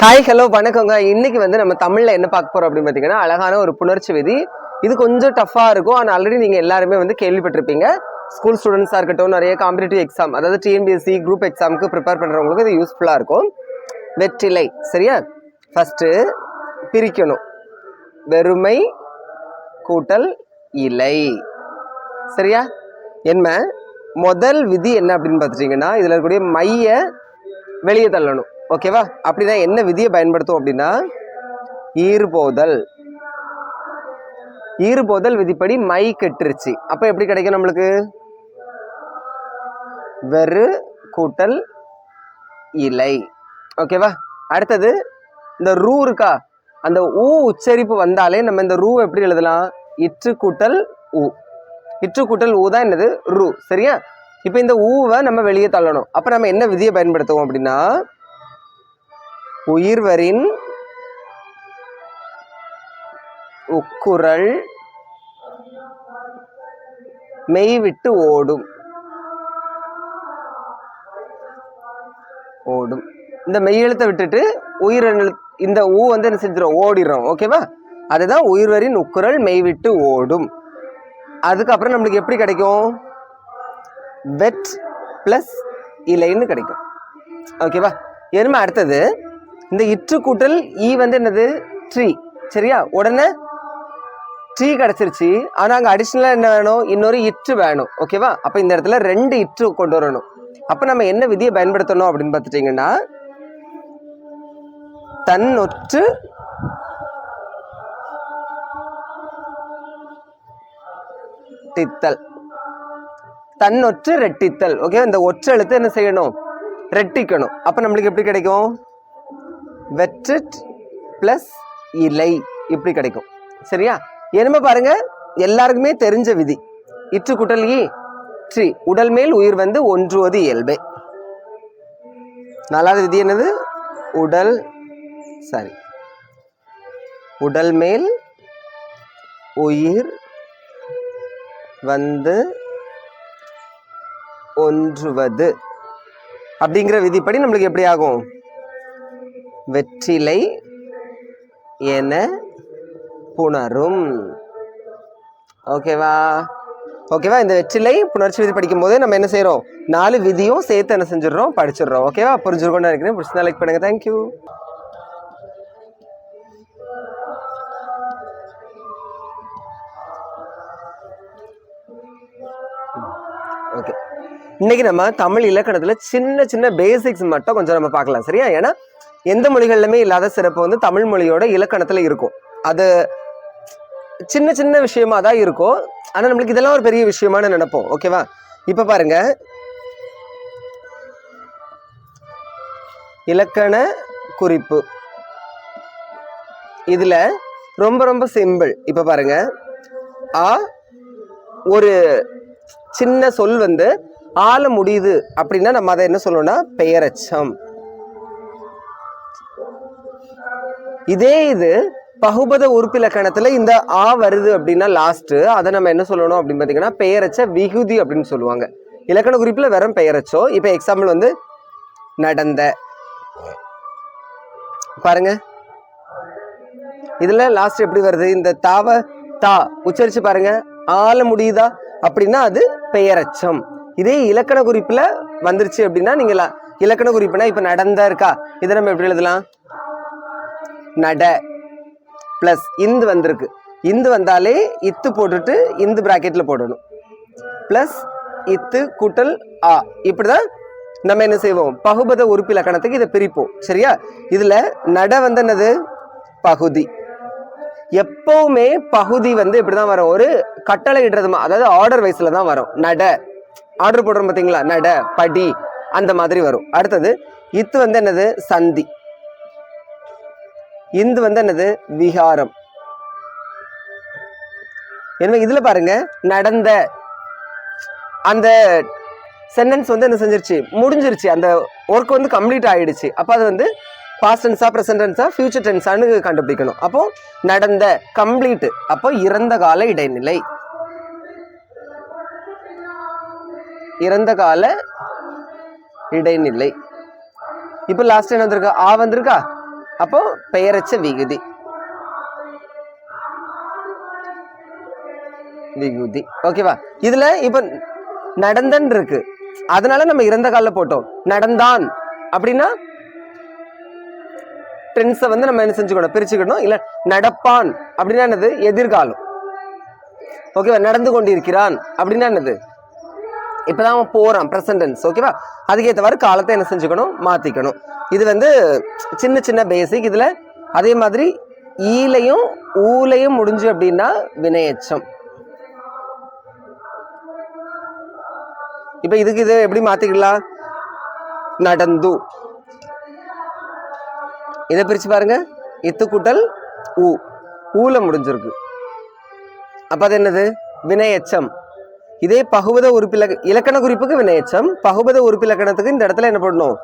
Hi hello வணக்கங்க. இன்னைக்கு வந்து நம்ம தமிழ்ல என்ன பார்க்க போறோம் அப்படின்னு பார்த்தீங்கன்னா அழகான ஒரு புணர்ச்சி விதி. இது கொஞ்சம் டஃப்பாக இருக்கும். ஆனால் ஆல்ரெடி நீங்க எல்லாருமே வந்து கேள்விப்பட்டிருப்பீங்க. ஸ்கூல் ஸ்டூடெண்ட்ஸாக இருக்கட்டும் நிறைய காம்படிட்டிவ் எக்ஸாம் அதாவது டிஎன்பிஎஸ்சி குரூப் எக்ஸாமுக்கு ப்ரிப்பேர் பண்ணுறவங்களுக்கு இது யூஸ்ஃபுல்லாக இருக்கும். வெற்றிலை சரியா? ஃபஸ்ட்டு பிரிக்கணும். வெறுமை கூட்டல் இலை. சரியா? என்ன? முதல் விதி என்ன அப்படின்னு பார்த்துட்டிங்கன்னா இதில் இருக்கக்கூடிய மைய வெளியே தள்ளணும். ஓகேவா அப்படின்னா என்ன விதியை பயன்படுத்தும் அப்படின்னா ஈறுபோதல் ஈறுபோதல் விதிப்படி மை கெட்டுருச்சு. அப்போ எப்படி கிடைக்கும் நம்மளுக்கு? வெறு கூட்டல் இலை. ஓகேவா அடுத்தது இந்த ரூ இருக்கா? அந்த ஊ உச்சரிப்பு வந்தாலே நம்ம இந்த ரூ எப்படி எழுதலாம்? இற்று கூட்டல் ஊ. இற்று கூட்டல் ஊ தான் என்னது? ரூ. சரியா? இப்போ இந்த ஊவை நம்ம வெளியே தள்ளணும். அப்போ நம்ம என்ன விதியை பயன்படுத்துவோம் அப்படின்னா உயிர்வரின் உக்குரல் மெய் விட்டு ஓடும். ஓடும். இந்த மெய் எழுத்தை விட்டுட்டு உயிர் இந்த ஊ வந்து என்ன செஞ்சிடும் ஓடிடும் ஓகேவா அதுதான் உயிர்வரின் உக்குரல் மெய் விட்டு ஓடும். அதுக்கப்புறம் நம்மளுக்கு எப்படி கிடைக்கும்? வெட் ப்ளஸ் இலைன்னு கிடைக்கும். ஓகேவா எருமை அடுத்தது? இந்த இற்று கூட்டல் ஈ e வந்து என்னது? ட்ரீ சரியா? உடனே ட்ரீ கிடச்சிருச்சு. ஆனால் அங்கே அடிஷ்னலாக என்ன வேணும்? இன்னொரு இற்று வேணும். ஓகேவா அப்போ இந்த இடத்துல ரெண்டு இற்று கொண்டு வரணும். அப்போ நம்ம என்ன விதியை பயன்படுத்தணும் அப்படின்னு பார்த்துட்டிங்கன்னா தன்னொற்று தித்தல். தன்னொற்று ரெட்டித்தல். ஓகே இந்த ஒற்றை எழுத்து என்ன செய்யணும்? ரெட்டிக்கணும். அப்போ நம்மளுக்கு எப்படி கிடைக்கும்? வெற்றிட் ப்ளஸ் இலை இப்படி கிடைக்கும். சரியா? என்னமோ பாருங்கள் எல்லாருக்குமே தெரிஞ்ச விதி. இற்று குட்டல் ஈ ட்ரீ உடல் மேல் உயிர் வந்து ஒன்றுவது இயல்பே. நாலாவது விதி என்னது? உடல் சாரி உடல் மேல் உயிர் வந்து ஒன்றுவது. அப்படிங்கிற விதிப்படி நம்மளுக்கு எப்படி ஆகும்? வெற்றிலை என புணரும். ஓகேவா? ஓகேவா? இந்த வெற்றிலை புணர்ச்சி விதி படிக்கும்போது நம்ம என்ன செய்கிறோம் நாலு விதியும் சேர்த்து என்ன செஞ்சிடறோம்? படிச்சிடுறோம். ஓகேவா? புரிஞ்சுருக்கோம்னு நினைக்கிறேன். பிடிச்சா லைக் பண்ணுங்கள் தேங்க்யூ ஓகே இன்னைக்கு நம்ம தமிழ் இலக்கணத்தில் சின்ன சின்ன பேசிக்ஸ் மட்டும் கொஞ்சம் நம்ம பார்க்கலாம் சரியா? ஏன்னா எந்த மொழிகள்லுமே இல்லாத சிறப்பு வந்து தமிழ் மொழியோட இலக்கணத்தில் இருக்கும். அது சின்ன சின்ன விஷயமா தான் இருக்கும். ஆனால் நம்மளுக்கு இதெல்லாம் ஒரு பெரிய விஷயமானு நினைப்போம் ஓகேவா இப்போ பாருங்க. இலக்கண குறிப்பு. இதில் ரொம்ப ரொம்ப சிம்பிள் இப்போ பாருங்க. ஆ ஒரு சின்ன சொல் வந்து ஆள முடியுது அப்படின்னா நம்ம அதை என்ன சொல்லணும்னா பெயரச்சம். இதே இது பகுபத உறுப்பிலக்கணத்தில் இந்த ஆ வருது அப்படின்னா லாஸ்ட்டு அதை நம்ம என்ன சொல்லணும் அப்படின்னு பார்த்தீங்கன்னா பெயரச்ச விகுதி அப்படின்னு சொல்லுவாங்க. இலக்கண குறிப்பில் வெறும் பெயரச்சோ இப்போ எக்ஸாம்பிள் வந்து நடந்த. பாருங்க. இதில் லாஸ்ட் எப்படி வருது? இந்த தாவ தா உச்சரித்து பாருங்க. ஆள முடியுதா அப்படின்னா அது பெயரச்சம். இதே இலக்கண குறிப்பில் வந்துருச்சு அப்படின்னா நீங்கள் இலக்கண குறிப்புனா இப்போ நடந்தா இருக்கா? இதை நம்ம எப்படி எழுதலாம்? நட ப்ளஸ் இந்து வந்திருக்கு. இந்து வந்தாலே இத்து போட்டுட்டு இந்து ப்ராக்கெட்டில் போடணும். ப்ளஸ் இத்து கூட்டல் ஆ. இப்படி தான் நம்ம என்ன செய்வோம்? பகுபத உறுப்பு இலக்கணத்துக்கு இதை பிரிப்போம். சரியா? இதில் நட வந்து என்னது? பகுதி. எப்பவுமே பகுதி வந்து இப்படி தான் வரும். ஒரு கட்டளை இடுறதுமா அதாவது ஆர்டர் வைஸில் தான் வரும். நட. ஆர்டர் போடுறோம் பார்த்தீங்களா? நட படி அந்த மாதிரி வரும். அடுத்தது இத்து வந்து என்னது? சந்தி. இந்து வந்து என்னது? விகாரம். என்ன இதில் பாருங்க நடந்த அந்த சென்டென்ஸ் வந்து என்ன செஞ்சிருச்சு? முடிஞ்சிருச்சு. அந்த ஒர்க் வந்து கம்ப்ளீட் ஆகிடுச்சு அப்போ அது வந்து பாஸ்ட் டென்ஸா ப்ரெசன்ட் டென்ஸா ஃபியூச்சர் டென்ஸான்னு கண்டுபிடிக்கணும். அப்போ நடந்த கம்ப்ளீட் அப்போ இறந்த கால இடைநிலை. இறந்த கால இடைநிலை. இப்போ லாஸ்ட் என்ன வந்திருக்கா? ஆ வந்திருக்கா? அப்போ பெயரச்ச விகுதி. விகுதி. ஓகேவா இதுல இப்போ நடந்தன் இருக்கு. அதனால நம்ம இறந்த காலில் போட்டோம். நடந்தான். அப்படின்னா டென்ஸை வந்து நம்ம என்ன செஞ்சுக்கணும்? பிரிச்சுக்கணும். இல்லை நடப்பான். அப்படின்னா என்னது? எதிர்காலம். ஓகேவா நடந்து கொண்டிருக்கிறான். அப்படின்னா என்னது? இப்பதான் அவன் போகிறான் ப்ரெசன்டென்ஸ் ஓகேவா அதுக்கேற்றவாறு காலத்தை என்ன செஞ்சுக்கணும்? மாற்றிக்கணும் இது வந்து சின்ன சின்ன பேசிக் இதில் அதே மாதிரி ஈலையும் ஊலையும் முடிஞ்சு அப்படின்னா வினையச்சம். இப்போ இதுக்கு இது எப்படி மாற்றிக்கலாம் நடந்து. இதை பிரித்து பாருங்க. இத்து கூட்டல் ஊ. ஊல முடிஞ்சிருக்கு. அப்போ அது என்னது? வினையச்சம். இதே பகுபத உறுப்பில இலக்கண குறிப்புக்கு வினையச்சம். பகுபத உறுப்பிலக்கணத்துக்கு இந்த இடத்துல என்ன பண்ணணும்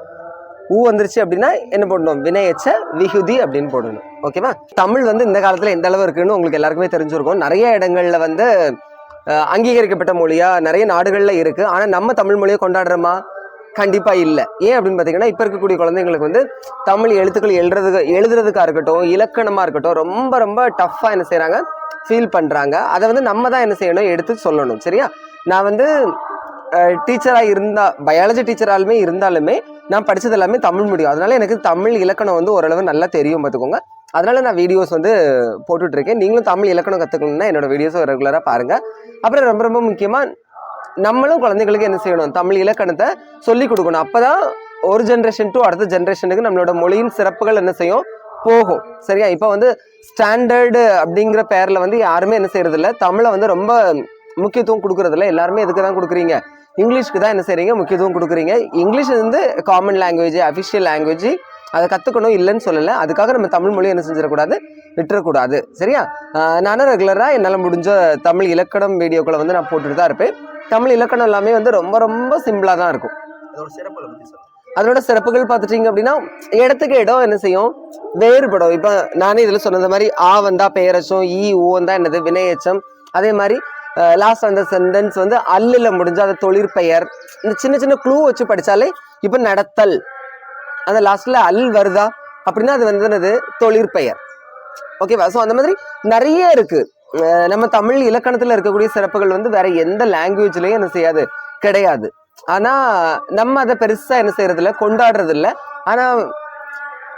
ஊ வந்துருச்சு அப்படின்னா என்ன பண்ணணும் வினையச்ச விகுதி அப்படின்னு போடணும். ஓகேவா தமிழ் வந்து இந்த காலத்தில் எந்த அளவு இருக்குன்னு உங்களுக்கு எல்லாருக்குமே தெரிஞ்சிருக்கும். நிறைய இடங்கள்ல வந்து அங்கீகரிக்கப்பட்ட மொழியா நிறைய நாடுகளில் இருக்கு. ஆனால் நம்ம தமிழ் மொழியை கொண்டாடுறோமா? கண்டிப்பாக இல்லை. ஏன் அப்படின்னு பார்த்தீங்கன்னா இப்போ இருக்கக்கூடிய குழந்தைங்களுக்கு வந்து தமிழ் எழுத்துக்கள் எழுதுறதுக்கு எழுதுறதுக்காக இருக்கட்டும் இலக்கணமாக இருக்கட்டும் ரொம்ப ரொம்ப டஃப்பாக என்ன செய்கிறாங்க ஃபீல் பண்ணுறாங்க அதை வந்து நம்ம தான் என்ன செய்யணும்? எடுத்து சொல்லணும். சரியா? நான் வந்து டீச்சராக இருந்தால் பயாலஜி டீச்சராலுமே இருந்தாலுமே நான் படித்தது எல்லாமே தமிழ் மீடியம் அதனால் எனக்கு தமிழ் இலக்கணம் வந்து ஓரளவு நல்லா தெரியும் பார்த்துக்கோங்க. அதனால் நான் வீடியோஸ் வந்து போட்டுட்ருக்கேன். நீங்களும் தமிழ் இலக்கணம் கற்றுக்கணும்னா என்னோட வீடியோஸை ரெகுலராக பாருங்கள் அப்புறம் ரொம்ப ரொம்ப முக்கியமாக நம்மளும் குழந்தைகளுக்கு என்ன செய்யணும்? தமிழ் இலக்கணத்தை சொல்லி கொடுக்கணும். அப்போ தான் ஒரு ஜென்ரேஷன் டு அடுத்த ஜென்ரேஷனுக்கு நம்மளோட மொழியின் சிறப்புகள் என்ன செய்யும்? போகும். சரியா? இப்போ வந்து ஸ்டாண்டர்டு அப்படிங்கிற பேரில் வந்து யாருமே என்ன செய்யறதில்ல தமிழை வந்து ரொம்ப முக்கியத்துவம் கொடுக்குறதில்ல. எல்லாருமே எதுக்கு தான் கொடுக்குறீங்க. இங்கிலீஷ்க்கு தான் என்ன செய்கிறீங்க முக்கியத்துவம் கொடுக்குறீங்க. இங்கிலீஷ் வந்து காமன் லாங்குவேஜ் அஃபிஷியல் லாங்குவேஜ் அதை கற்றுக்கணும் இல்லைன்னு சொல்லலை. அதுக்காக நம்ம தமிழ் மொழி என்ன செஞ்சிடக்கூடாது? விட்டுறக்கூடாது. சரியா? நானும் ரெகுலராக என்னால் முடிஞ்ச தமிழ் இலக்கணம் வீடியோக்களை வந்து நான் போட்டுட்டு தான் இருப்பேன். தமிழ் இலக்கணம் எல்லாமே வந்து ரொம்ப ரொம்ப சிம்பிளாக தான் இருக்கும். அதோட சிறப்பு அதனோட சிறப்புகள் பார்த்துட்டீங்க அப்படின்னா இடத்துக்கு இடம் என்ன செய்யும்? வேறுபடும். இப்போ நானே இதில் சொன்னது மாதிரி ஆ வந்தா பெயரச்சம் ஈ ஊ வந்தா என்னது? வினையச்சம் அதே மாதிரி லாஸ்ட் அந்த சென்டென்ஸ் வந்து அல்லில் முடிஞ்சு அது தொழிற்பெயர் இந்த சின்ன சின்ன க்ளூ வச்சு படித்தாலே இப்போ நடத்தல். அந்த லாஸ்ட்டில் அல் வருதா? அப்படின்னா அது வந்து என்னது? தொழிற்பெயர் ஓகேவா ஸோ அந்த மாதிரி நிறைய இருக்குது நம்ம தமிழ் இலக்கணத்தில் இருக்கக்கூடிய சிறப்புகள் வந்து வேற எந்த லாங்குவேஜ்லேயும் என்ன செய்யாது? கிடையாது. ஆனா நம்ம அதை பெருசா என்ன செய்யறது இல்ல கொண்டாடுறது இல்ல ஆனா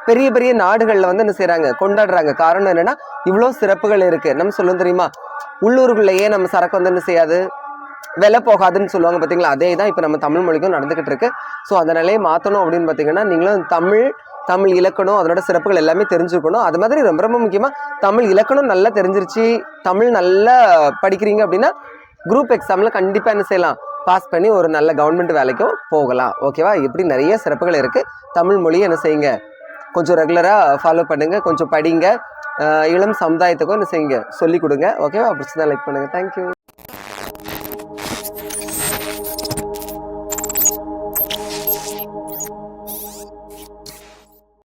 பெரிய பெரிய நாடுகள்ல வந்து என்ன செய்கிறாங்க கொண்டாடுறாங்க. காரணம் என்னன்னா இவ்வளோ சிறப்புகள் இருக்கு. நம்ம சொல்லணும் தெரியுமா? உள்ளூருக்குள்ளேயே நம்ம சரக்கு வந்து என்ன செய்யாது? விலை போகாதுன்னு சொல்லுவாங்க பார்த்தீங்களா அதே தான் இப்போ நம்ம தமிழ் மொழிக்கும் நடந்துகிட்டு இருக்கு. ஸோ அந்த நிலையை மாற்றணும் அப்படின்னு பார்த்தீங்கன்னா நீங்களும் தமிழ் தமிழ் இலக்கணம் அதனோட சிறப்புகள் எல்லாமே தெரிஞ்சுக்கணும். அது மாதிரி ரொம்ப ரொம்ப முக்கியமாக தமிழ் இலக்கணம் நல்லா தெரிஞ்சிருச்சு தமிழ் நல்லா படிக்கிறீங்க அப்படின்னா குரூப் எக்ஸாமில் கண்டிப்பாக என்ன செய்யலாம்? பாஸ் பண்ணி ஒரு நல்ல கவர்மெண்ட் வேலைக்கும் போகலாம். ஓகேவா இப்படி நிறைய சிறப்புகள் இருக்குது தமிழ் மொழியை என்ன செய்யுங்க? கொஞ்சம் ரெகுலராக ஃபாலோ பண்ணுங்கள் கொஞ்சம் படிங்க. இளம் சமுதாயத்துக்கும் என்ன செய்யுங்க? சொல்லிக் கொடுங்க. ஓகேவா பிடிச்சதா லைக் பண்ணுங்கள் தேங்க்யூ